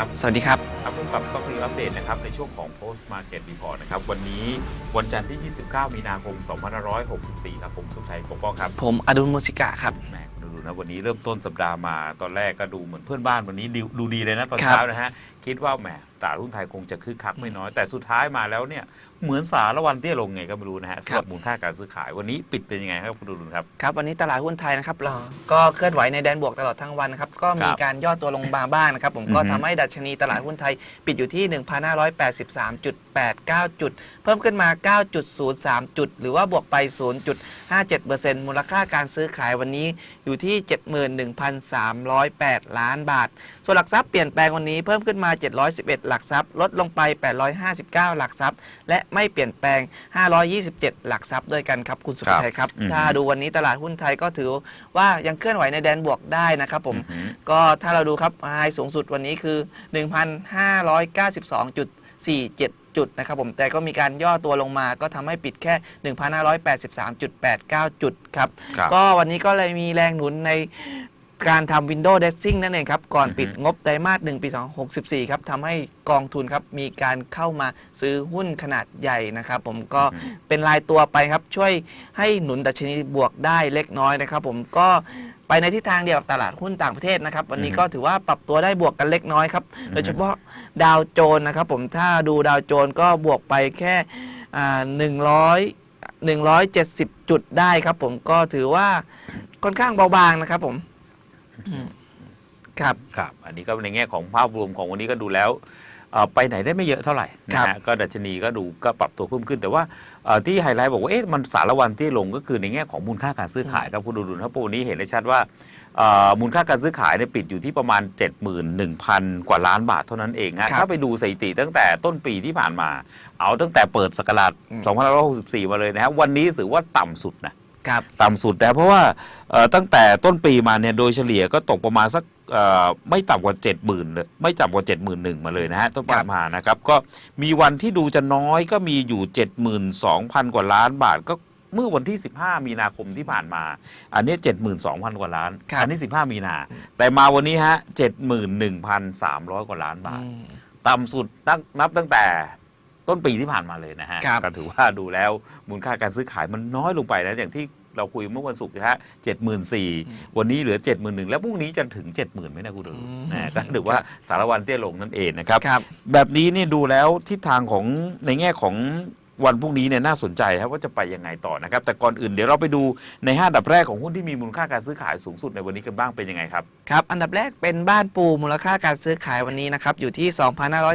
ครับ สวัสดีครับ ครับพบกับ Stock Review Update นะครับในช่วงของ Post Market Report นะครับวันนี้วันจันทร์ที่ 29 มีนาคม 2564 ครับผมสุชัยปกป้องครับ ผมอดุลมุสิกะครับแหมคุณดูนะวันนี้เริ่มต้นสัปดาห์มาตอนแรกก็ดูเหมือนเพื่อนบ้านวันนี้ดูดูดีเลยนะตอนครับเช้านะฮะคิดว่าแหม ตลาดหุ้นไทยคงจะคึกคักไม่น้อย แต่สุดท้ายมาแล้วเนี่ยเหมือนสารวันเตี้ยลงไงก็ไม่รู้นะฮะสำหรับมูลค่าการซื้อขายวันนี้ปิดเป็นยังไงครับคุณดูดูครับครับวันนี้ตลาดหุ้นไทยนะครับเราก็เคลื่อนไหวในแดนบวกตลอดทั้งวันนะครับก็มีครับการย่อตัวลงมาบ้างนะครับผมก็อือฮึทำให้ดัชนีตลาดหุ้นไทย ปิดอยู่ที่ 1,583.89 จุด เพิ่มขึ้นมา 9.03 จุด หรือว่าบวกไป 0.57%มูลค่าการซื้อขายวันนี้อยู่ที่ 71,308 ล้านบาทส่วนหลักทรัพย์เปลี่ยนแปลงวันนี้เพิ่มขึ้นมา 711หลักทรัพย์ ลดลงไป 859 หลักทรัพย์ และไม่เปลี่ยนแปลง 527 หลักทรัพย์ด้วยกันครับคุณสุภชัยครับอืมถ้าดูวันนี้ตลาดหุ้นไทยก็ถือว่ายังเคลื่อนไหวในแดนบวกได้นะครับผมอือหือก็ถ้าเราดูครับไฮสูงสุดวันนี้คือ 1,592.47จุดนะครับผมแต่ก็มีการย่อตัวลงมาก็ทำให้ปิดแค่ 1,583.89 จุดครับครับ ก็วันนี้ก็เลยมีแรงหนุนใน การทำ Windows Dressing นั่นเองครับ ก่อนอือฮึปิดงบไตรมาส1ปี 264 ครับทำให้กองทุนครับ มีการเข้ามาซื้อหุ้นขนาดใหญ่นะครับ ผมก็อือฮึเป็นรายตัวไปครับ ช่วยให้หนุนดัชนีบวกได้เล็กน้อยนะครับ ผมก็ไปในทิศทางเดียวกับตลาดหุ้นต่างประเทศนะครับ วันนี้อือฮึก็ถือว่าปรับตัวได้บวกกันเล็กน้อยครับอือฮึโดยเฉพาะดาวโจนส์นะครับ ผมถ้าดูดาวโจนส์ก็บวกไปแค่หนึ่งร้อยหนึ่งร้อยเจ็ดสิบจุดได้ครับ ผมก็ถือว่าค่อนข้างเบาบางนะครับผมอืม ครับครับ อันนี้ก็ในแง่ของภาพรวมของวันนี้ก็ดูแล้วเอ่อไปไหนได้ไม่เยอะเท่าไหร่นะฮะก็ดัชนีก็ดูก็ปรับตัวเพิ่มขึ้น แต่ว่าเอ่อที่ไฮไลท์บอกว่าเอ๊ะมันสารวันที่ลงก็คือในแง่ของมูลค่าการซื้อขายครับคุณดูดูครับวันนี้เห็นได้ชัดว่าเอ่อมูลค่าการซื้อขายเนี่ยปิดอยู่ที่ประมาณ 71,000 กว่าล้านบาทเท่านั้นเองฮะครับถ้าไปดูสถิติตั้งแต่ต้นปีที่ผ่านมา เอาตั้งแต่เปิดสกราชอืม2564 มาเลยนะฮะวันนี้ถือว่าต่ำสุดนะ ครับต่ำสุดนะเพราะว่าเอ่อตั้งแต่ต้นปีมาเนี่ยโดยเฉลี่ยก็ตกประมาณสักเอ่อไม่ต่ำกว่า 7 0,000เลยไม่ต่ำกว่า 71,000มาเลยนะฮะต้นปีมานะครับ ก็มีวันที่ดูจะน้อยก็มีอยู่ 72,000 กว่าล้านบาทก็เมื่อวันที่ 15 มีนาคมที่ผ่านมา อันนี้ 72,000 กว่าล้าน ครับ อันี้ 15 มีนา แต่มาวันนี้ฮะ 71,300 กว่าล้านบาท อืม ต่ำสุดตั้งนับตั้งแต่ ต้นปีที่ผ่านมาเลยนะฮะครับก็ถือว่าดูแล้วมูลค่าการซื้อขายมันน้อยลงไปนะอย่างที่เราคุยเมื่อวันศุกร์นะฮะเจ็ดหมื่นสี่วันนี้เหลือเจ็ดหมื่นหนึ่งแล้วพรุ่งนี้จะถึงเจ็ดหมื่นไหมนะคุณดูอืมนะก็ถือว่าครับสารวันเตี้ยลงนั่นเองนะครับครับ แบบนี้นี่ดูแล้วทิศทางของในแง่ของ วันพรุ่งนี้เนี่ยน่าสนใจครับว่าจะไปยังไงต่อนะครับ แต่ก่อนอื่นเดี๋ยวเราไปดูในห้าดับแรกของหุ้นที่มีมูลค่าการซื้อขายสูงสุดในวันนี้กันบ้างเป็นยังไงครับครับ อันดับแรกเป็นบ้านปูมูลค่าการซื้อขายวันนี้นะครับอยู่ที่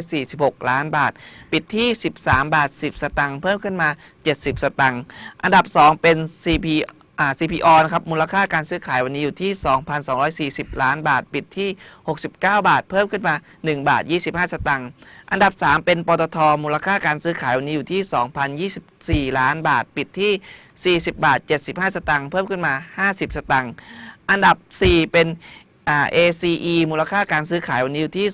2,546 ล้านบาท ปิดที่ 13 บาท 10 สตังค์เพิ่มขึ้นมา 70 สตังค์อันดับ 2 เป็น CP อ่า CPO นะครับ มูลค่าการซื้อขายวันนี้อยู่ที่ 2,240 ล้านบาท ปิดที่ 69 บาท เพิ่มขึ้นมา 1 บาท 25 สตังค์ อันดับ 3 เป็นปตท มูลค่าการซื้อขายวันนี้อยู่ที่ 2,024 ล้านบาท ปิดที่ 40 บาท 75 สตังค์ เพิ่มขึ้นมา 50 สตังค์ อันดับ 4 เป็น อ่า ACE มูลค่าการซื้อขายวันนี้อยู่ที่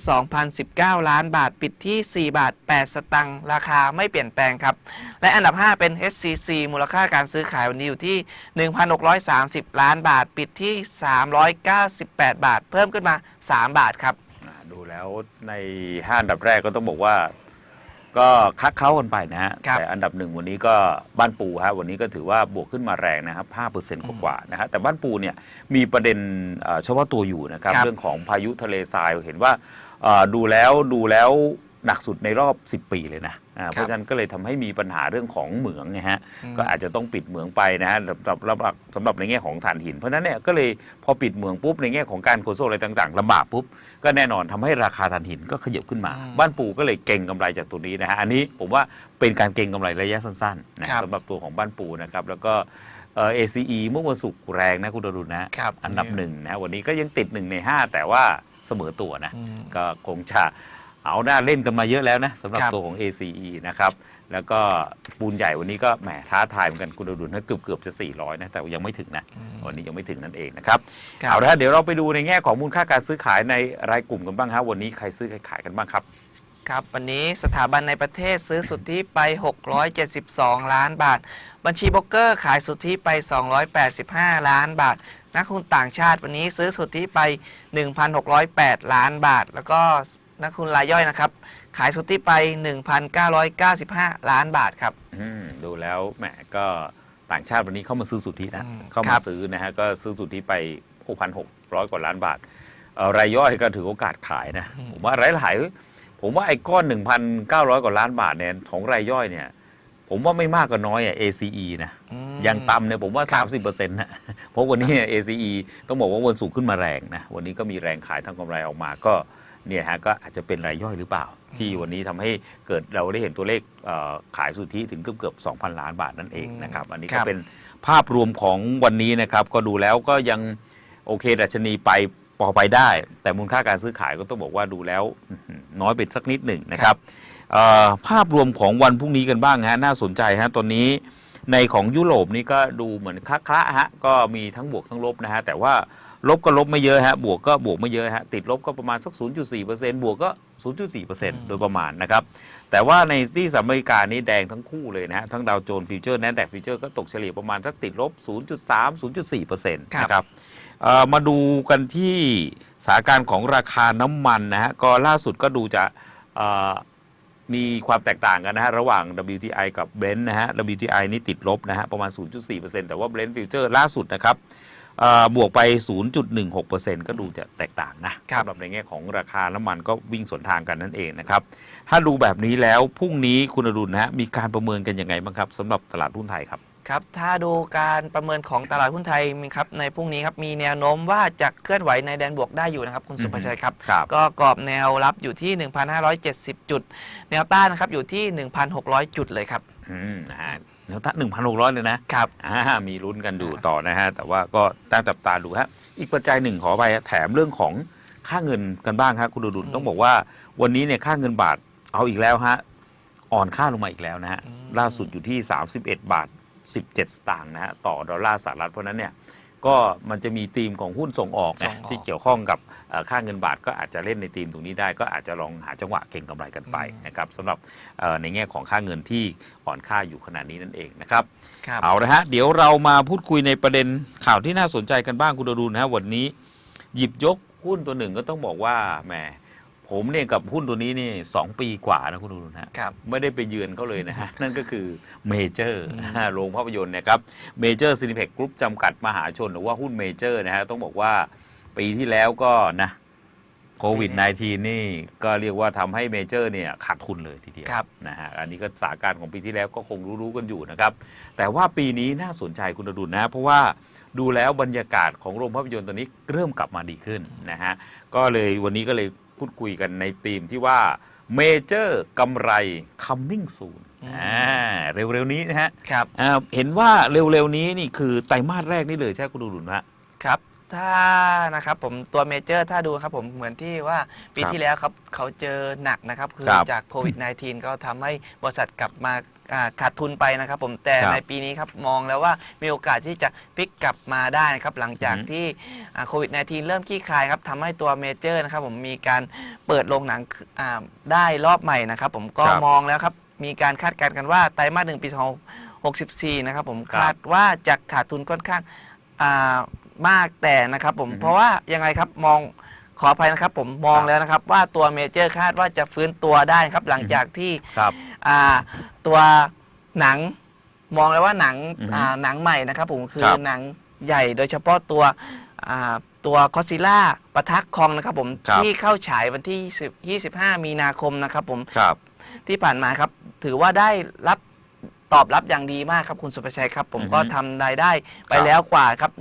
2,019 ล้านบาท ปิดที่ 4 บาท 8 สตังค์ราคาไม่เปลี่ยนแปลงครับ และอันดับ 5 เป็น HCC มูลค่าการซื้อขายวันนี้อยู่ที่ 1,630 ล้านบาท ปิดที่ 398 บาท เพิ่มขึ้นมา 3 บาทครับ ดูแล้วในห้าอันดับแรกก็ต้องบอกว่า ก็คักเข้ากันไปนะฮะครับแต่อันดับหนึ่งวันนี้ก็บ้านปูฮะวันนี้ก็ถือว่าบวกขึ้นมาแรงนะครับ5เปอร์เซ็นต์กว่าๆนะฮะแต่บ้านปูเนี่ยมีประเด็นเอ่อเฉพาะตัวอยู่นะครับ ครับ เรื่องของพายุทะเลทรายเห็นว่าเอ่อดูแล้วดูแล้ว หนักสุดในรอบ 10 ปีเลยนะอ่าเพราะฉะนั้นก็เลยทำให้มีปัญหาเรื่องของเหมืองไงฮะอืมก็อาจจะต้องปิดเหมืองไปนะฮะสำหรับสำหรับสำหรับในแง่ของถ่านหิน เพราะฉะนั้นเนี่ยก็เลยพอปิดเหมืองปุ๊บในแง่ของการขนส่งอะไรต่างๆลำบากปุ๊บก็แน่นอนทำให้ราคาถ่านหินก็ขยับขึ้นมาอืมบ้านปูก็เลยเก่งกำไรจากตัวนี้นะฮะอันนี้ผมว่าเป็นการเก่งกำไรระยะสั้นๆนะครับสำหรับตัวของบ้านปูนะครับแล้วก็เอ่อ ACE เมื่อวันศุกร์แรงนะคุณดรุณนะครับอันดับหนึ่งนะวันนี้ก็ยังติดหนึ่งในห้าแต่ว่าเสมอตัวนะอืมก็คงจะ เอาหน้าเล่นกันมาเยอะแล้วนะสำหรับครับ ตัวของ ACE นะครับ แล้วก็ปูนใหญ่วันนี้ก็แหมท้าทายเหมือนกันคุณดรุณนะเกือบเกือบๆจะ 400 นะ แต่ยังไม่ถึงนะ วันนี้ยังไม่ถึงนั่นเองนะครับ ครับ เอาละฮะเดี๋ยวเราไปดูในแง่ของมูลค่าการซื้อขายในรายกลุ่มกันบ้างฮะวันนี้ใครซื้อใครขายกันบ้างครับ ครับวันนี้สถาบันในประเทศซื้อสุทธิไป 672 ล้านบาท บัญชีโบรกเกอร์ขายสุทธิไป 285 ล้านบาท นักลงทุนต่างชาติวันนี้ซื้อสุทธิไป 1,608 ล้านบาท แล้วก็ นักทุนรายย่อยนะครับ ขายสุทธิไป 1,995 ล้านบาทครับ อืมดูแล้วแหมก็ต่างชาติวันนี้เข้ามาซื้อสุทธินะอืมเข้าคมารับ ซื้อนะฮะก็ซื้อสุทธิไป 6,600 กว่าล้านบาทเอ่อรายย่อยก็ถือโอกาสขายนะผมว่ารายหลายผมว่าไอ้ก้อน 1,900 กว่าล้านบาทเนี่ยของรายย่อยเนี่ย ผมว่าไม่มากก็น้อยอะ ACE นะ อืม อย่างต่ำเนี่ยผมว่าครับ30%นะเพราะวันนี้ ACE ต้องบอกว่าวันสูงขึ้นมาแรงนะ วันนี้ก็มีแรงขายทางกำไรออกมาก็ เนี่ยฮะก็อาจจะเป็นรายย่อยหรือเปล่า ที่วันนี้ทำให้เกิดเราได้เห็นตัวเลขเอ่อขายสุทธิถึงเกือบเกือบ2,000 ล้านบาทนั่นเองนะครับ อันนี้ครัก็บเป็นภาพรวมของวันนี้นะครับก็ดูแล้วก็ยังโอเคดัชนีไปพอไปได้ แต่มูลค่าการซื้อขายก็ต้องบอกว่าดูแล้วอื้อหือน้อยไปสักนิดหนึ่งนะครับเอ่อภาพรวมของวันพรุ่งนี้กันบ้างฮะน่าสนใจฮะตอนนี้ ในของยุโรปนี่ก็ดูเหมือนคละๆฮะก็มีทั้งบวกทั้งลบนะฮะแต่ว่าลบก็ลบไม่เยอะฮะบวกก็บวกไม่เยอะฮะติดลบก็ประมาณสัก 0.4%บวกก็ 0.4%โดยประมาณนะครับแต่ว่าในที่สหรัฐอเมริกานี่แดงทั้งคู่เลยนะฮะทั้งดาวโจนส์ฟิวเจอร์แนสแดกฟิวเจอร์ก็ตกเฉลี่ยประมาณสักติดลบ 0.3 0.4%นะครับเอ่อมาดูกันที่สถานการณ์ของราคาน้ำมันนะฮะก็ล่าสุดก็ดูจะเอ่อ มีความแตกต่างกันนะฮะ ระหว่าง WTI กับ Brent นะฮะ WTI นี่ติดลบนะฮะ ประมาณ 0.4%แต่ว่า Brent Future ล่าสุดนะครับเอ่อบวกไป 0.16%ก็ดูจะแตกต่างนะครับสำหรับในแง่ของราคาน้ำมันก็วิ่งสวนทางกันนั่นเองนะครับ ถ้าดูแบบนี้แล้วพรุ่งนี้คุณอดุลนะฮะมีการประเมินกันยังไงบ้างครับสำหรับตลาดหุ้นไทยครับ ครับ ถ้าดูการประเมินของตลาดหุ้นไทยมีครับในพรุ่งนี้ครับมีแนวโน้มว่าจะเคลื่อนไหวในแดนบวกได้อยู่นะครับ คุณสุภาชัยครับ ครับ ก็กรอบแนวรับอยู่ที่ 1,570 จุด แนวต้านนะครับอยู่ที่ 1,600 จุดเลยครับ อืมนะฮะแนวต้าน1,600เลยนะครับ อ่ามีลุ้นกันดูต่อนะฮะ แต่ว่าก็ตั้งจับตาดูฮะ อีกปัจจัยหนึ่งขอไปแถมเรื่องของค่าเงินกันบ้างครับคุณดุลอืมต้องบอกว่าวันนี้เนี่ยค่าเงินบาทเอาอีกแล้วฮะ อ่อนค่าลงมาอีกแล้วนะฮะ อืม ล่าสุดอยู่ที่ 31 บาท 17 สตางค์นะฮะต่อดอลลาร์สหรัฐเพราะฉะนั้นเนี่ยก็มันจะมีธีมของหุ้นส่งออกส่นะงออก ที่เกี่ยวข้องกับเอ่อค่าเงินบาทก็อาจจะเล่นในธีมตรงนี้ได้ ก็อาจจะลองหาจังหวะเก็งกำไรกันไปอืมนะครับสำหรับเอ่อในแง่ของค่าเงินที่อ่อนค่าอยู่ขนาดนี้นั่นเองนะครับ ครับ เอาละฮะ เดี๋ยวเรามาพูดคุยในประเด็นข่าวที่น่าสนใจกันบ้างคุณอรุณนะฮะวันนี้ หยิบยกหุ้นตัวหนึ่งก็ต้องบอกว่าแหม ผมเนี่ยกับหุ้นตัวนี้นี่สองปีกว่านะคุณอรุณฮะครับ ไม่ได้ไปเยือนเขาเลยนะฮะ นั่นก็คือเมเจอร์อืมโรงภาพยนตร์นะครับเมเจอร์ซีนิเพ็กกรุ๊ปจำกัดมหาชน หรือว่าหุ้นเมเจอร์นะฮะ ต้องบอกว่าปีที่แล้วก็นะโควิด -19 นี่ก็เรียกว่าทำให้เมเจอร์เนี่ยขาดทุนเลยทีเดียวครับนะฮะอันนี้ก็สถานการณ์ของปีที่แล้วก็คงรู้ๆกันอยู่นะครับ แต่ว่าปีนี้น่าสนใจคุณอดุลนะ เพราะว่าดูแล้วบรรยากาศของโรงภาพยนตร์ตอนนี้เริ่มกลับมาดีขึ้นนะฮะก็เลยวันนี้ก็เลย พูดคุยกันในธีมที่ว่าเมเจอร์กำไร coming soon อืมอ่าเร็วๆนี้นะฮะครับอ่าเห็นว่าเร็วๆนี้นี่คือไตรมาสแรกนี่เลยใช่ไหมคุณอดุลฮะครับ ถ้านะครับผมตัวเมเจอร์ถ้าดูครับผมเหมือนที่ว่าปีครับที่แล้วครับเขาเจอหนักนะครับ คือครับจากโควิด -19 ก็ทำให้บริษัทกลับมาอ่าขาดทุนไปนะครับผมแต่ครับในปีนี้ครับมองแล้วว่ามีโอกาสที่จะพลิกกลับมาได้นะครับหลังจากอือฮึ ที่อ่าโควิด -19 เริ่มขี้คายครับทำให้ตัวเมเจอร์นะครับผมมีการเปิดโรงหนังอ่าได้รอบใหม่นะครับผมก็ครับมองแล้วครับมีการคาดการณ์กันว่าไตรมาสหนึ่งปี64 นะครับผมครับ คาดว่าจะขาดทุนค่อนข้างอ่า มากแต่นะครับผม อือฮึ เพราะว่ายังไงครับมองขออภัยนะครับผมมองครับแล้วนะครับ ว่าตัวเมเจอร์คาดว่าจะฟื้นตัวได้ครับหลังอือฮึจากที่ครับ อ่าตัวหนังมองแล้วว่าหนังอือฮึอ่าหนังใหม่นะครับผมคือครับหนังใหญ่โดยเฉพาะตัวอ่าตัวคอซิล่าปะทักคองนะครับผมครับ ที่เข้าฉายวันที่20 25 มีนาคมนะครับผม ครับ ที่ผ่านมาครับ ถือว่าได้รับ ตอบรับอย่างดีมากครับคุณสุภชัยครับ ผมอือฮึก็ทำรายได้ไปครับแล้วกว่าครับ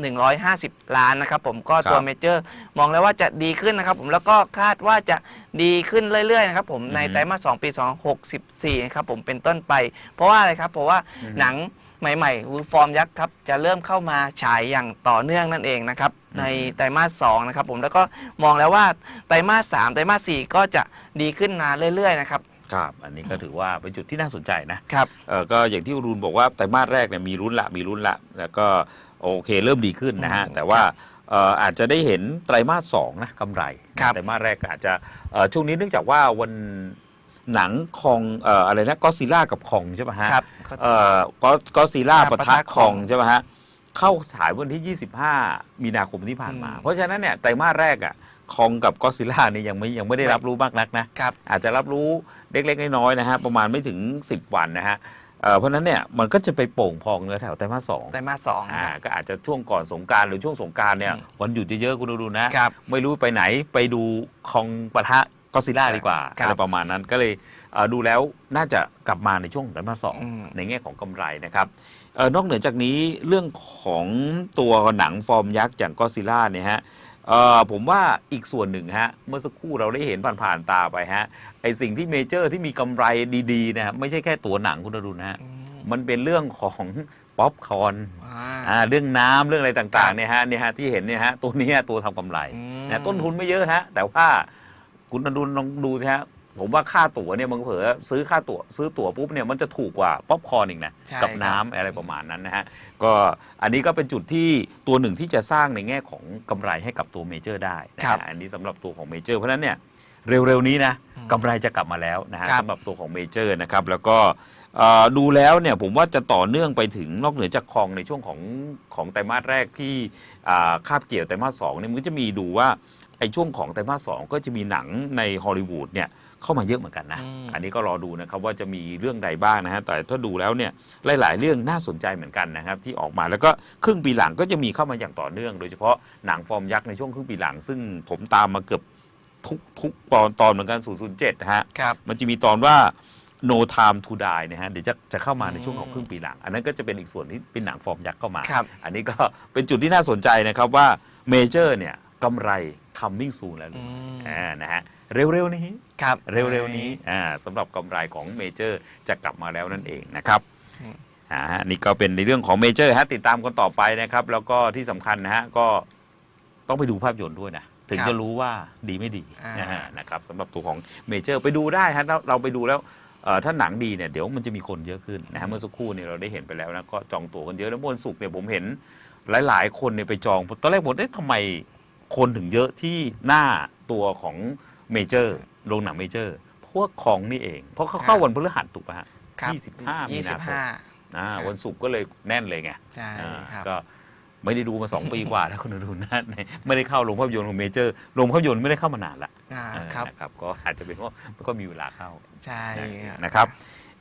150 ล้านนะครับผมก็ตัวครับเมเจอร์ มองแล้วว่าจะดีขึ้นนะครับผมแล้วก็คาดว่าจะดีขึ้นเรื่อยๆนะครับผมอือฮึในไตรมาส2ปี 264นะครับผมเป็นต้นไป เพราะว่าอะไรครับ เพราะว่าอือฮึหนังใหม่ๆวูฟอร์มยักษ์ครับจะเริ่มเข้ามาฉายอย่างต่อเนื่องนั่นเองนะครับอือฮึ ในไตรมาส2นะครับผมแล้วก็มองแล้วว่าไตรมาส3ไตรมาส4ก็จะดีขึ้นมาเรื่อยๆนะครับ ครับ อันนี้ก็ถือว่าเป็นจุดที่น่าสนใจนะครับเออก็อย่างที่รุนบอกว่าไตรมาสแรกเนี่ยมีรุ่นละมีรุ่นละ แล้วก็โอเคเริ่มดีขึ้นนะฮะอืมแต่ว่าเอ่ออาจจะได้เห็นไตรมาสสองนะกำไรครับไตรมาสแรกก็อาจจะเอ่อช่วงนี้เนื่องจากว่าวันหนังคองเอ่ออะไรนะก็ซิล่ากับคองใช่ไหมฮะครับ เอ่อก็ก็ซิล่าครับปะปะทะทะคองคองใช่ไหมฮะเข้าฉายวันที่ 25 มีนาคมที่ผ่านมาอืมเพราะฉะนั้นเนี่ยไตรมาสแรกอะ คองกับก็ซิล่านี่ยังไม่ยังไม่ได้รับรู้มากนักนะครับอาจจะรับรู้เล็กๆน้อยๆนะฮะประมาณไม่ถึง 10 วันนะฮะเอ่อเพราะฉะนั้นเนี่ยมันก็จะไปโป่งพองเนื้อแถวไตรมาสสองไตรมาสสองอ่าก็อาจจะช่วงก่อนสงกรารหรือช่วงสงกรารเนี่ยอืมวันหยุดเยอะๆคุณดูดูนะครับไม่รู้ไปไหนไปดูคองปะทะก็ซิล่าดีกว่าครับอะไรประมาณนั้นก็เลยเอ่อดูแล้วน่าจะกลับมาในช่วงไตรมาสสองอืมในแง่ของกำไรนะครับเออนอกเหนือจากนี้เรื่องของตัวหนังฟอร์มยักษ์อย่างก็ซิล่าเนี่ยฮะ เอ่อผมว่าอีกส่วนหนึ่งฮะเมื่อสักครู่เราได้เห็นผ่านๆตาไปฮะไอสิ่งที่เมเจอร์ที่มีกำไรดีๆนะฮะไม่ใช่แค่ตัวหนังคุณอรุณนะฮะอืมมันเป็นเรื่องของป๊อปคอร์นอ่า อ่าเรื่องน้ำเรื่องอะไรต่างครับๆเนี่ยฮะเนี่ยฮะที่เห็นเนี่ยฮะตัวเนี้ยตัวทำกำไรอืม นะต้นทุนไม่เยอะฮะแต่ว่าคุณอดุลลองดูสิฮะ ผมว่าค่าตั๋วเนี่ยมันเผลอซื้อค่าตั๋วซื้อตั๋วปุ๊บเนี่ยมันจะถูกกว่าป๊อปคอร์นอีกนะใช่กับ น้ำอะไรประมาณนั้นนะฮะก็อันนี้ก็เป็นจุดที่ตัวหนึ่งที่จะสร้างในแง่ของกำไรให้กับตัวเมเจอร์ได้นะครัฮะบอันนี้สำหรับตัวของเมเจอร์เพราะฉะนั้นเนี่ยเร็วๆนี้นะอืมกำไรจะกลับมาแล้วนะฮะครับ สำหรับตัวของเมเจอร์นะครับแล้วก็เอ่อดูแล้วเนี่ยผมว่าจะต่อเนื่องไปถึงนอกเหนือจากคลองในช่วงของของไตรมาสแรกที่อ่าคาบเกี่ยวไตรมาสสองเนี่ยมันก็จะมีดูว่าไอ้ช่วงของไตรมาสสองก็จะมีหนังในฮอลลีวูดเนี่ย เข้ามาเยอะเหมือนกันนะอืมอันนี้ก็รอดูนะครับว่าจะมีเรื่องใดบ้างนะฮะแต่ถ้าดูแล้วเนี่ยหลาย ๆ เรื่องน่าสนใจเหมือนกันนะครับที่ออกมาแล้วก็ครึ่งปีหลังก็จะมีเข้ามาอย่างต่อเนื่อง โดยเฉพาะหนังฟอร์มยักษ์ในช่วงครึ่งปีหลัง ซึ่งผมตามมาเกือบทุกทุกตอนตอนเหมือนกัน 007นะฮะครับมันจะมีตอนว่า no time to die นะฮะเดี๋ยวจะจะเข้ามาในช่วงของอืมครึ่งปีหลัง อันนั้นก็จะเป็นอีกส่วนที่เป็นหนังฟอร์มยักษ์เข้ามาครับอันนี้ก็เป็นจุดที่น่าสนใจนะครับว่าเมเจอร์เนี่ยกำไร coming soon แล้วอืมอ่านะฮะ เร็วๆนี้ครับเร็วๆนี้อ่าสำหรับกำไรของเมเจอร์จะกลับมาแล้วนั่นเองนะครับอืมอ่านี่ก็เป็นในเรื่องของเมเจอร์ฮะติดตามกันต่อไปนะครับ แล้วก็ที่สำคัญนะฮะก็ต้องไปดูภาพยนตร์ด้วยนะถึงครับจะรู้ว่าดีไม่ดีอ่านนะฮะนะครับสำหรับตัวของเมเจอร์ไปดูได้ฮะเราเราไปดูแล้วเอ่อถ้าหนังดีเนี่ยเดี๋ยวมันจะมีคนเยอะขึ้นนะฮะเมื่อสักครู่เนี่ยเราได้เห็นไปแล้วนะก็จองตั๋วกันเยอะแล้วเมื่อวันศุกร์เนี่ยผมเห็นหลาย ๆ คนเนี่ยไปจองตอนแรกผมเอ๊ะทำไมคนถึงเยอะที่หน้าตัวของ เมเจอร์โรงหนังเมเจอร์เพราะว่าของนี่เอง เพราะเขาเข้าวันพฤหัสถูกป่ะฮะครับ25มีนาคม25อ่าครับวันศุกร์ก็เลยแน่นเลยไงใช่อ่าครับก็ไม่ได้ดูมา 2 ปีกว่าแล้วคุณอดุลนะไม่ได้เข้าโรงภาพยนตร์ของเมเจอร์โรงภาพยนตร์ไม่ได้เข้ามานานละอ่าเออครับนะครับก็อาจจะเป็นเพราะไม่ค่อยมีเวลาเข้าใช่นะครับ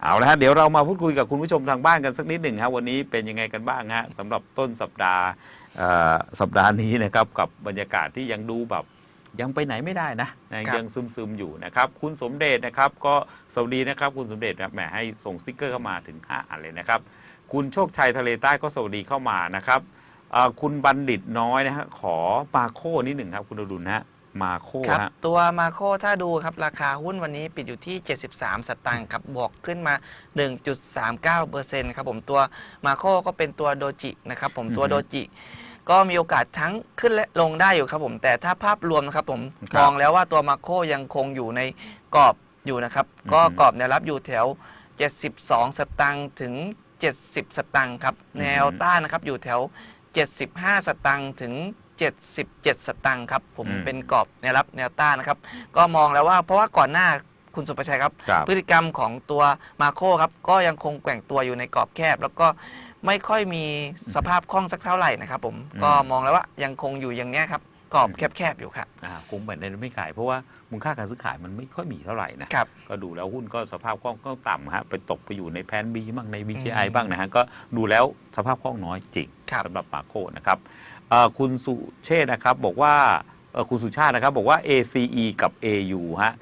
เอาละฮะเดี๋ยวเรามาพูดคุยกับคุณผู้ชมทางบ้านกันสักนิดหนึ่งครับวันนี้เป็นยังไงกันบ้างฮะสำหรับต้นสัปดาห์เอ่อสัปดาห์นี้นะครับกับบรรยากาศที่ยังดูแบบ ยังไปไหนไม่ได้นะนะยังซึมๆอยู่นะครับ คุณสมเด็จนะครับ ก็สวัสดีนะครับ คุณสมเด็จนะแหมให้ส่งสติกเกอร์เข้ามาถึง 5 อันเลยนะครับ คุณโชคชัยทะเลใต้ก็สวัสดีเข้ามานะครับเอ่อคุณบัณฑิตน้อยนะฮะขอมาโคนิดหนึ่งครับ คุณอดุลนะฮะมาโคครับฮะตัวมาโคถ้าดูครับ ราคาหุ้นวันนี้ปิดอยู่ที่ 73 สตางค์ครับบวกขึ้นมา 1.39เปอร์เซ็นต์ครับผมตัวมาโคก็เป็นตัวโดจินะครับผมตัวอือฮึโดจิ ก็มีโอกาสทั้งขึ้นและลงได้อยู่ครับผม แต่ถ้าภาพรวมนะครับผมครับ มองแล้วว่าตัวมาโคยังคงอยู่ในกรอบอยู่นะครับอือฮึก็กรอบแนวรับอยู่แถว 72 สตางค์ถึง 70 สตางค์ครับ แนวต้านนะครับอยู่แถว 75 สตางค์ถึง 77 สตางค์ครับผมอืมเป็นกรอบแนวรับแนวต้านนะครับ ก็มองแล้วว่าเพราะว่าก่อนหน้าคุณสุประชัยครับ ครับ พฤติกรรมของตัวมาโคครับก็ยังคงแกว่งตัวอยู่ในกรอบแคบ แล้วก็ ไม่ค่อยมีสภาพคล่องสักเท่าไหร่นะครับผมอืม ก็มองแล้วว่ายังคงอยู่อย่างเนี้ยครับกรอบแคบๆอยู่ครับอ่าคงแบบในไม่ขาย เพราะว่ามูลค่าการซื้อขายมันไม่ค่อยมีเท่าไหร่นะ ครับ ก็ดูแล้วหุ้นก็สภาพคล่องก็ต่ำฮะไปตกไปอยู่ในแพนบีบ้างใน BGI อืมบ้างนะฮะก็ดูแล้วสภาพคล่องน้อยจริงครับสำหรับมาโคนะครับเอ่อคุณสุเชษฐ์นะครับบอกว่าเอ่อคุณสุชาตินะครับบอกว่า ACE กับ AU ฮะ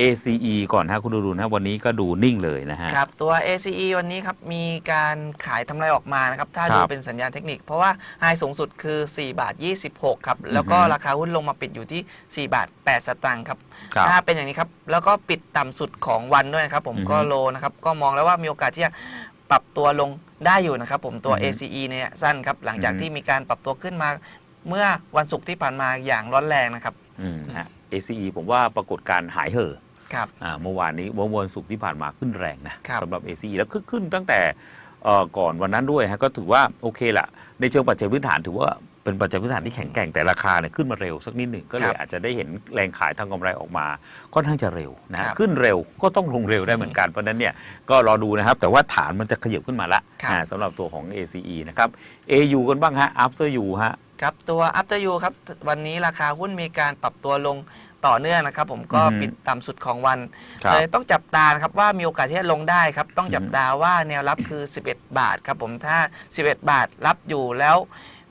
ACE ก่อนฮะคุณดูดูนะวันนี้ก็ดูนิ่งเลยนะฮะ ครับ ตัว ACE วันนี้ครับ มีการขายทำไรออกมานะครับ ถ้าครับดูเป็นสัญญาณเทคนิค เพราะว่าไฮสูงสุดคือ 4 บาท 26 ครับ แล้วก็อือฮึราคาหุ้นลงมาปิดอยู่ที่ 4 บาท 8 สตางค์ครับ ครับถ้าเป็นอย่างนี้ครับ แล้วก็ปิดต่ำสุดของวันด้วยนะครับ ผมอือฮึก็โลนะครับ ก็มองแล้วว่ามีโอกาสที่จะปรับตัวลงได้อยู่นะครับผมตัว อือฮึ ACE เนี่ยสั้นครับ หลังจากอือฮึที่มีการปรับตัวขึ้นมาเมื่อวันศุกร์ที่ผ่านมาอย่างร้อนแรงนะครับ อืมฮะ ACE ผมว่าปรากฏการณ์หายเห่อะ ครับอ่าเมื่อวานนี้เมื่อวันศุกร์ที่ผ่านมาขึ้นแรงนะครับสำหรับ ACE แล้วขึ้นขึ้นตั้งแต่เอ่อก่อนวันนั้นด้วยฮะก็ถือว่าโอเคละในเชิงปัจจัยพื้นฐานถือว่าเป็นปัจจัยพื้นฐานที่แข็งแกร่งแต่ราคาเนี่ยขึ้นมาเร็วสักนิดหนึ่งก็เลครัยบอาจจะได้เห็นแรงขายทางกำไรออกมาค่อนข้างจะเร็วนะฮะครับขึ้นเร็วก็ต้องลงเร็วได้เหมือนกันเพราะฉะนั้นเนี่ยก็รอดูนะครับ แต่ว่าฐานมันจะขยับขึ้นมาละครับอ่าสำหรับตัวของ ACE นะครับ AU กันบ้างฮะ After U ฮะครับตัว After You ครับวันนี้ราคาหุ้นมีการปรับตัวลง ต่อเนื่องนะครับ ผมก็อือฮึปิดต่ำสุดของวันครับเลยต้องจับตานะครับว่ามีโอกาสที่จะลงได้ครับ ต้องจับอืมตาว่าแนวรับคือ 11 บาทครับผมถ้า 11 บาทรับอยู่แล้ว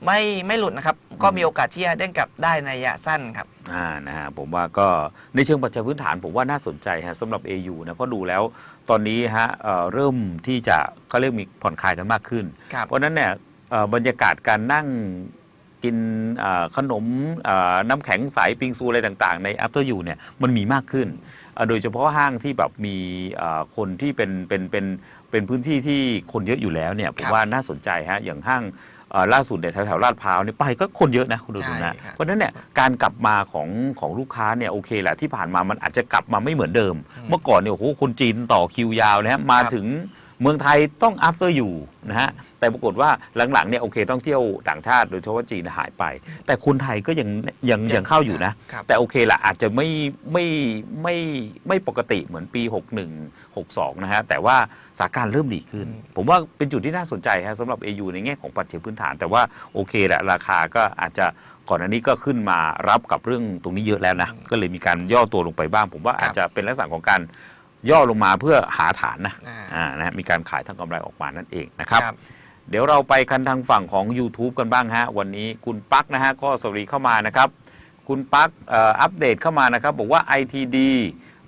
ไม่ไม่หลุดนะครับ ก็มีโอกาสที่จะเด้งกลับได้ในระยะสั้นครับ อ่านะฮะผมว่าก็ในเชิงปัจจัยพื้นฐานผมว่าน่าสนใจฮะสำหรับ AU นะเพราะดูแล้วตอนนี้ฮะเอ่อเริ่มที่จะเขาเรียกมีผ่อนคลายกันมากขึ้น ครับ เพราะฉะนั้นเนี่ยเอ่อบรรยากาศการนั่ง กินเอ่อขนมเอ่อน้ำแข็งใสปิงซูอะไรต่างๆ ใน After You เนี่ยมันมีมากขึ้นเอ่อโดยเฉพาะห้างที่แบบมีเอ่อคนที่เป็นเป็นเป็นเป็นพื้นที่ที่คนเยอะอยู่แล้วเนี่ยผมครับว่าน่าสนใจฮะอย่างห้างเอ่อล่าสุดเนี่ยแถวๆลาดพร้าวเนี่ยไปก็คนเยอะนะคุณดูดูนะใช่ครับเพราะฉะนั้นเนี่ยการกลับมาของของลูกค้าเนี่ยโอเคแหละที่ผ่านมามันอาจจะกลับมาไม่เหมือนเดิมอืมเมื่อก่อนเนี่ยโอ้โหคนจีนต่อคิวยาวนะฮะมาครับถึง เมืองไทยต้อง after you นะฮะ แต่ปรากฏว่าหลังๆเนี่ยโอเคต้องเที่ยวต่างชาติโดยเฉพาะจีนหายไป แต่คนไทยก็ยังยังยังเข้าอยู่นะ ครับ แต่โอเคละอาจจะไม่ไม่ไม่ไม่ปกติเหมือนปี 61 62 นะฮะ แต่ว่าสถานการณ์เริ่มดีขึ้นอืมผมว่าเป็นจุดที่น่าสนใจฮะสำหรับ AU ในแง่ของปัจจัยพื้นฐาน แต่ว่าโอเคแหละราคาก็อาจจะก่อนอันนี้ก็ขึ้นมารับกับเรื่องตรงนี้เยอะแล้วนะ ก็เลยมีการย่อตัวลงไปบ้าง ผมว่าอาจจะเป็นลักษณะของการ ย่อลงมาเพื่อหาฐานนะอ่า อ่านะฮะมีการขายทางกำไรออกมานั่นเองนะครับครับ เดี๋ยวเราไปกันทางฝั่งของ YouTube กันบ้างฮะ วันนี้คุณปักนะฮะ ก็สวัสดีเข้ามานะครับ คุณปักเอ่ออัปเดตเข้ามานะครับ บอกว่า ITD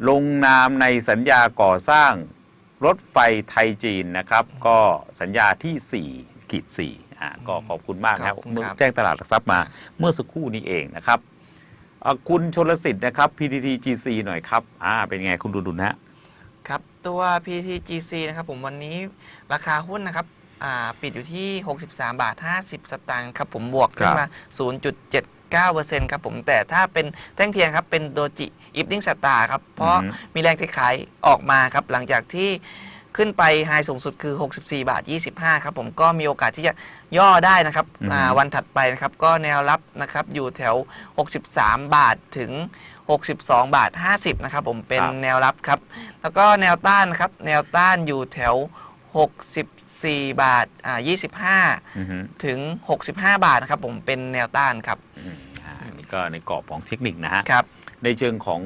ลงนามในสัญญาก่อสร้างรถไฟไทยจีนนะครับ ก็สัญญาที่4ขีด4อ่าก็ขอบคุณมากนะครับขอบคุณเมื่อครับ แจ้งตลาดหลักทรัพย์มาเมื่อสักครู่นี้เองนะครับเอ่อคุณชลสิทธิ์นะครับ PTTGC หน่อยครับอ่าเป็นไงคุณดุลฮะครับ ตัว PTGC นะครับผมวันนี้ราคาหุ้นนะครับอ่าปิดอยู่ที่ 63 บาท 50 สตางค์ครับผมบวกขึ้นมา 0.79%ครับผมแต่ถ้าเป็นแท่งเทียนครับ เป็นโดจิอิฟนิ่งสตาร์ครับ เพราะอือฮึมีแรงเทขายออกมาครับ หลังจากที่ขึ้นไปไฮสูงสุดคือ 64 บาท 25 ครับผมก็มีโอกาสที่จะย่อได้นะครับอือฮึอ่าวันถัดไปนะครับ ก็แนวรับนะครับอยู่แถว 63 บาทถึง 62 บาท 50 นะครับผมเป็นครับแนวรับครับ แล้วก็แนวต้านนะครับ แนวต้านอยู่แถว 64 บาทอ่าอือฮึ25 ถึง 65 บาทนะครับผมเป็นแนวต้านครับอืมอ่านี่ก็ในกรอบของเทคนิคนะฮะ ครับ ในเชิงของ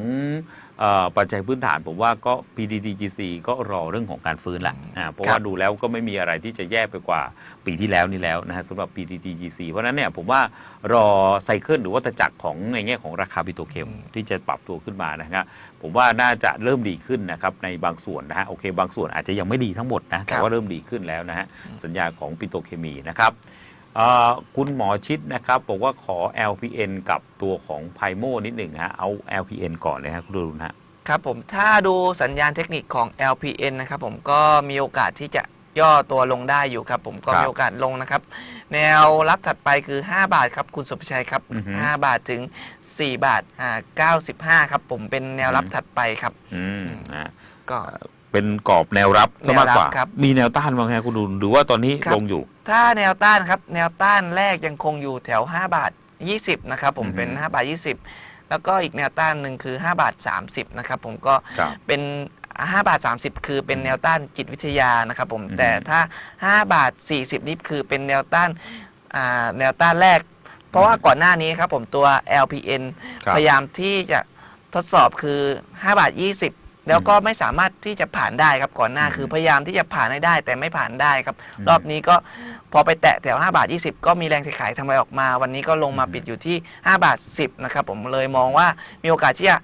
เออปัจจัยพื้นฐานผมว่าก็ PTTGC ก็รอเรื่องของการฟื้นละอ่าเพราะครับว่าดูแล้วก็ไม่มีอะไรที่จะแย่ไปกว่าปีที่แล้วนี่แล้วนะฮะสำหรับ PTTGC เพราะฉะนั้นเนี่ยผมว่ารอไซเคิลหรือว่าตจักรของในแง่ของราคาปิโตรเคมที่จะปรับตัวขึ้นมานะครับผมว่าน่าจะเริ่มดีขึ้นนะครับในบางส่วนนะฮะโอเค บางส่วนอาจจะยังไม่ดีทั้งหมดนะแต่ว่าเริ่มดีขึ้นแล้วนะฮะสัญญาของปิโตรเคมีนะครับเอ่อ คุณหมอชิดนะครับ บอกว่าขอ LPN กับตัวของไพโมนิดหนึ่งฮะเอา LPN ก่อนเลยฮะคุณดูนะฮะครับผมถ้าดูสัญญาณเทคนิคของ LPN นะครับผมก็มีโอกาสที่จะย่อตัวลงได้อยู่ครับ ผมก็ครับมีโอกาสลงนะครับ แนวรับถัดไปคือ 5 บาทครับคุณสุภชัยครับอือฮึ5บาทถึง 4 บาทอ่า95 ครับ ผมเป็นแนวรับอืมถัดไปครับอืมนะก็ เป็นกรอบแนวรับซะมากกว่า แนวรับครับ มีแนวต้านบ้างฮะคุณดูหรือว่าตอนนี้ครับ ลงอยู่ ถ้าแนวต้านครับ แนวต้านแรกยังคงอยู่แถว 5 บาท 20 นะครับ ผมอือฮึเป็น 5 บาท 20 แล้วก็อีกแนวต้านหนึ่งคือ 5 บาท 30 นะครับ ผมก็ครับเป็น 5 บาท 30 คือเป็นแนวต้านจิตวิทยานะครับผมอือฮึ แต่ถ้า 5 บาท 40 นี่คือเป็นแนวต้านอ่าแนวต้านแรก เพราะว่าก่อนหน้านี้ครับผมตัว LPN ครับ พยายามที่จะทดสอบคือ 5 บาท 20 แล้วก็ไม่สามารถที่จะผ่านได้ครับก่อนหน้าอืมคือพยายามที่จะผ่านให้ได้ แต่ไม่ผ่านได้ครับอืมรอบนี้ก็พอไปแตะแถว 5 บาท 20 ก็มีแรงขายทำไมออกมา วันนี้ก็ลงมาอืมปิดอยู่ที่ 5 บาท 10 นะครับ ผมเลยมองว่ามีโอกาสที่จะ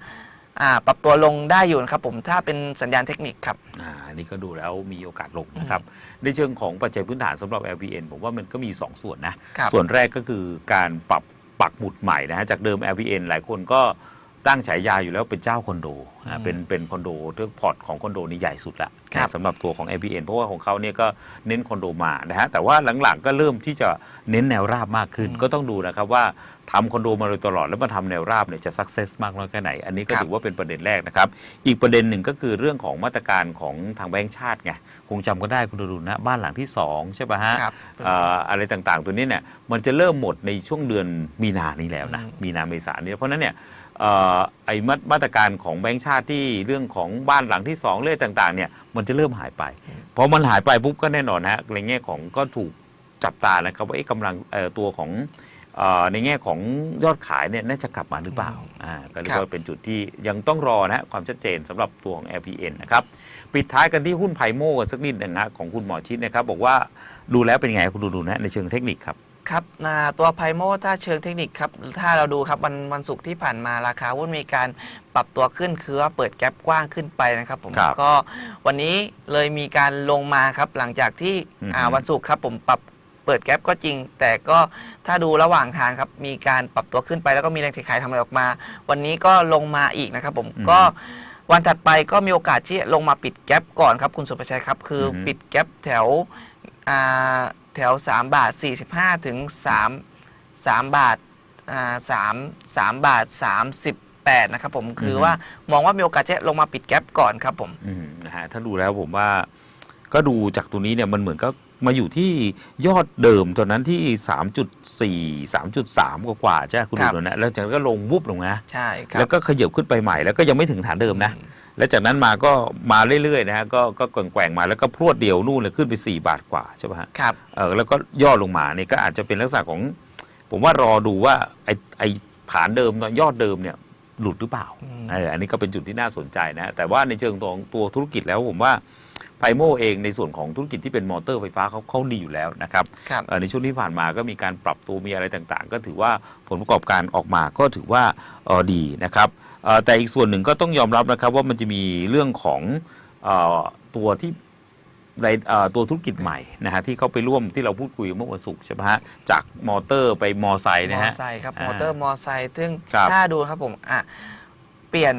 อ่าปรับตัวลงได้อยู่นะครับผมถ้าเป็นสัญญาณเทคนิคครับอ่าอันนี้ก็ดูแล้วมีโอกาสลงนะครับ ในเชิงของปัจจัยพื้นฐานสำหรับ LPN ผมว่ามันก็มี 2 ส่วนนะครับส่วนแรกก็คือการปรับปักหมุดใหม่นะฮะจากเดิม LPN หลายคนก็ ตั้งฉายาอยู่แล้วเป็นเจ้าคอนโดอือ่ามเป็นเป็นคอนโดเรื่องพอร์ตของคอนโดนี่ใหญ่สุดละครับนะสำหรับตัวของ APN เพราะว่าของเขาเนี่ยก็เน้นคอนโดมานะฮะแต่ว่าหลังๆก็เริ่มที่จะเน้นแนวราบมากขึ้น ก็ต้องดูนะครับว่าทำคอนโดมาโดยตลอดแล้วมาทำแนวราบเนี่ยจะสักเซสมากน้อยแค่ไหน อันนี้ก็ครับถือว่าเป็นประเด็นแรกนะครับ อีกประเด็นหนึ่งก็คือเรื่องของมาตรการของทางแบงก์ชาติไงคงจำก็ได้คุณดูนะบ้านหลังที่สองใช่ป่ะฮะครับเอ่ออะไรต่างๆ ตัวนี้เนี่ยมันจะเริ่มหมดในช่วงเดือนมีนานี้แล้วนะอืมมีนาเมษายนนี้เพราะฉะนั้นเนี่ยเอ่อ ไอ้มามาตรการของแบงก์ชาติที่เรื่องของบ้านหลังที่สองเรื่องต่างๆเนี่ยมันจะเริ่มหายไปพอมันหายไปปุ๊บก็แน่นอนฮะในแง่ของก็ถูกจับตานะครับว่าเอ๊ะกำลังเอ่อตัวของเอ่อในแง่ของยอดขายเนี่ยน่าจะกลับมาหรือเปล่าอ่าก็เรียกว่าเป็นจุดที่ยังต้องรอนะฮะความชัดเจนสำหรับตัวของ LPN นะครับปิดท้ายกันที่หุ้นไพโมกันสักนิดหนึงฮะของคุณหมอชิดนะครับบอกว่าดูแล้วเป็นไงคุณดูดูนะในเชิงเทคนิคครับ ครับนะตัวไพโมถ้าเชิงเทคนิคครับ ถ้าเราดูครับวันวันศุกร์ที่ผ่านมาราคาหุ้นมีการปรับตัวขึ้นคือว่าเปิดแกลบกว้างขึ้นไปนะครับผมครับก็วันนี้เลยมีการลงมาครับหลังจากที่อือฮึ อ่าวันศุกร์ครับผมปรับเปิดแกลบก็จริง แต่ก็ถ้าดูระหว่างทางครับมีการปรับตัวขึ้นไปแล้วก็มีแรงเทขายทำอะไรออกมา วันนี้ก็ลงมาอีกนะครับผมก็วันถัดไปก็มีโอกาสที่จะลงมาปิดแกลบก่อนครับคุณสุประชัยครับคือออฮึ ปิดแกลบแถวอ่า แถว 3 บาท 45 ถึง 3 3 บาทอ่าสามสามบาท 38 นะครับผมคืออฮึว่ามองว่ามีโอกาสจะลงมาปิดแกลบก่อนครับผมอืมนะฮะถ้าดูแล้วผมว่าก็ดูจากตัวนี้เนี่ยมันเหมือนก็มาอยู่ที่ยอดเดิมตอนนั้นที่ 3.4 3.3 กว่ากว่าๆใช่ไหมคุณครัดูบนะแล้วจากนั้นก็ลงวุบลงนะใช่ครับแล้วก็ขยับขึ้นไปใหม่แล้วก็ยังไม่ถึงฐานเดิมนะ แล้วจากนั้นมาก็มาเรื่อยๆนะฮะก็ก็แกว่งๆมาแล้วก็พรวดเดียวนู่นเลยขึ้นไป 4 บาทกว่าใช่ป่ะฮะครับเออแล้วก็ย่อลงมาเนี่ยก็อาจจะเป็นลักษณะของ ผมว่ารอดูว่าไอ้ไอ้ฐานเดิมยอดเดิมเนี่ยหลุดหรือเปล่าอืมเอออันนี้ก็เป็นจุดที่น่าสนใจนะ แต่ว่าในเชิงตัวของตัวธุรกิจแล้วผมว่า ไพโมเองในส่วนของธุรกิจที่เป็นมอเตอร์ไฟฟ้าเขาเขาดีอยู่แล้วนะครับครับเอ่อในช่วงที่ผ่านมาก็มีการปรับตัวมีอะไรต่างๆ ก็ถือว่าผลประกอบการออกมาก็ถือว่าเอ่อดีนะครับเอ่อแต่อีกส่วนหนึ่งก็ต้องยอมรับนะครับว่ามันจะมีเรื่องของเอ่อตัวที่ในเอ่อตัวธุรกิจใหม่นะฮะที่เขาไปร่วมที่เราพูดคุยเมื่อวันศุกร์ใช่ไหมฮะจากมอเตอร์ไปมอไซค์มนะอฮะไซค์ครับอ่ามมอเตอร์มอไซค์ซึ่งครับถ้าดูครับผมอะเปลี่ยน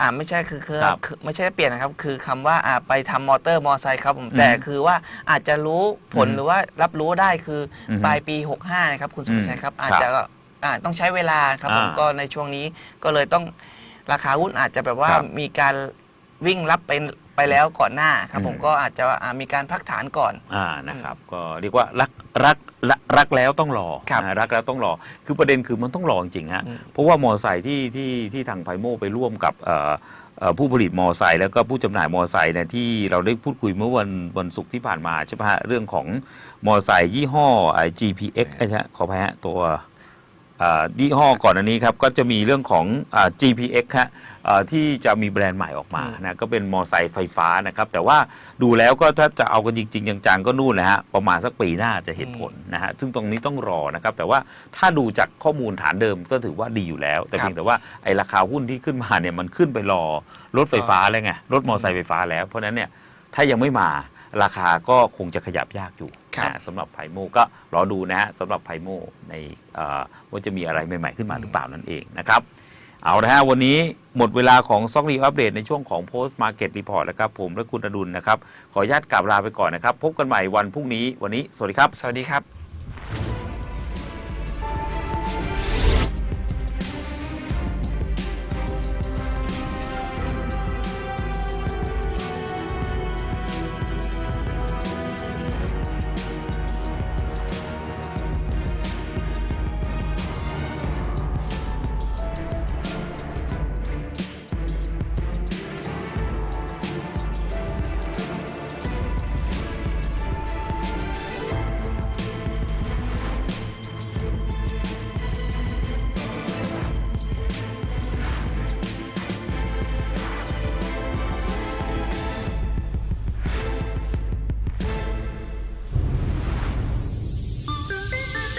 อ่าไม่ใช่คือคือครับคือไม่ใช่เปลี่ยนนะครับ คือคำว่าอ่าไปทำมอเตอร์มอไซค์ครับผมอืมแต่คือว่าอาจจะรู้ผลอืมหรือว่ารับรู้ได้คืออมปลายปี 65 นะครับ คุณสุภาชัยครับอืมอาจจะอ่าต้องใช้เวลาครับผมอ่าก็ในช่วงนี้ก็เลยต้องราคาหุ้นอาจจะแบบว่าครับมีการวิ่งรับไป ไปแล้วก่อนหน้าครับผมอืมก็อาจจะอ่ามีการพักฐานก่อน อ่านะครับก็เรียกว่ารักรักรักรักแล้วต้องรอครับอ่ารักแล้วต้องรอ คือประเด็นคือมันต้องรอจริงๆฮะอืม เพราะว่ามอไซค์ที่ที่ที่ทางไพโมไปร่วมกับเอ่อเอ่อผู้ผลิตมอไซค์แล้วก็ผู้จำหน่ายมอไซค์เนี่ยที่เราได้พูดคุยเมื่อวันวันศุกร์ที่ผ่านมาใช่ไหมฮะเรื่องของมอไซค์ยี่ห้อไอ้ GPX ใช่ไหมฮะขออภัยฮะตัวเอ่อ ยี่ห้อก่อนอันนี้ครับก็จะมีเรื่องของอ่า GPX ฮะเอ่อที่จะมีแบรนด์ใหม่ออกมานะก็เป็นมอไซค์ไฟฟ้านะครับ แต่ว่าดูแล้วก็ถ้าจะเอากันจริง ๆ จังๆ ก็นู่นแหละฮะประมาณสักปีหน้าจะเห็นผลนะฮะซึ่งตรงนี้ต้องรอนะครับ แต่ว่าถ้าดูจากข้อมูลฐานเดิมก็ถือว่าดีอยู่แล้ว แต่ครับเพียงแต่ว่าไอ้ราคาหุ้นที่ขึ้นมาเนี่ยมันขึ้นไปรอรถไฟฟ้าแล้วไงรถมอไซค์ไฟฟ้าแล้วเพราะฉะนั้นเนี่ยถ้ายังไม่มา ราคาก็คงจะขยับยากอยู่ครับนะสำหรับไพโมก็รอดูนะฮะสำหรับไพโมในเอ่อว่าจะมีอะไรใหม่ๆขึ้นมาหรือเปล่านั่นเองนะครับ เอาละฮะวันนี้หมดเวลาของซอกรีอัปเดตในช่วงของ Post Market Report แล้วครับผมและคุณอดุลนะครับ ขออนุญาตกลับลาไปก่อนนะครับ พบกันใหม่วันพรุ่งนี้วันนี้ สวัสดีครับ สวัสดีครับ